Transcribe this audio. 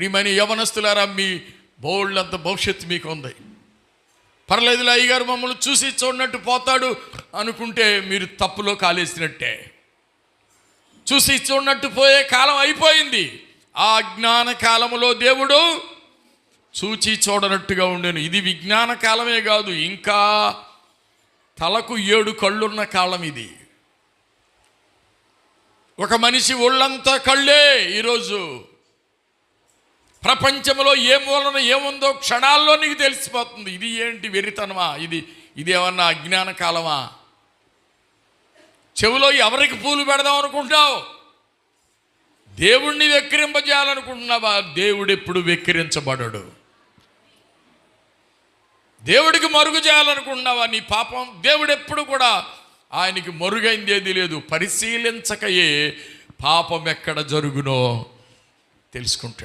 ప్రియమైన యవనస్తులారా మీ బోల్డ్ భవిష్యత్తు మీకు ఉంది పర్లేదులే అయ్యగారు మమ్మల్ని చూసి చూడనట్టు పోతాడు అనుకుంటే మీరు తప్పులో కాలేసినట్టే. చూసి చూడనట్టు పోయే కాలం అయిపోయింది. ఆ జ్ఞాన కాలములో దేవుడు చూచి చూడనట్టుగా ఉండేను. ఇది విజ్ఞాన కాలమే కాదు ఇంకా తలకు ఏడు కళ్ళున్న కాలం ఇది. ఒక మనిషి ఒళ్ళంతా కళ్ళే ఈరోజు. ప్రపంచంలో ఏ మూలన ఏముందో క్షణాల్లో నీకు తెలిసిపోతుంది. ఇది ఏంటి వెరితనమా ఇది ఇది అజ్ఞాన కాలమా? చెవిలో ఎవరికి పూలు పెడదాం అనుకుంటావు దేవుణ్ణి వెక్కిరింపజేయాలనుకుంటున్నావా? దేవుడు ఎప్పుడు వెక్కిరించబడడు. దేవుడికి మరుగు చేయాలనుకుంటున్నావా నీ పాపం? దేవుడు ఎప్పుడు కూడా ఆయనకి మరుగైంది ఏది లేదు. పరిశీలించకయే పాపం ఎక్కడ జరుగునో తెలుసుకుంటాడు.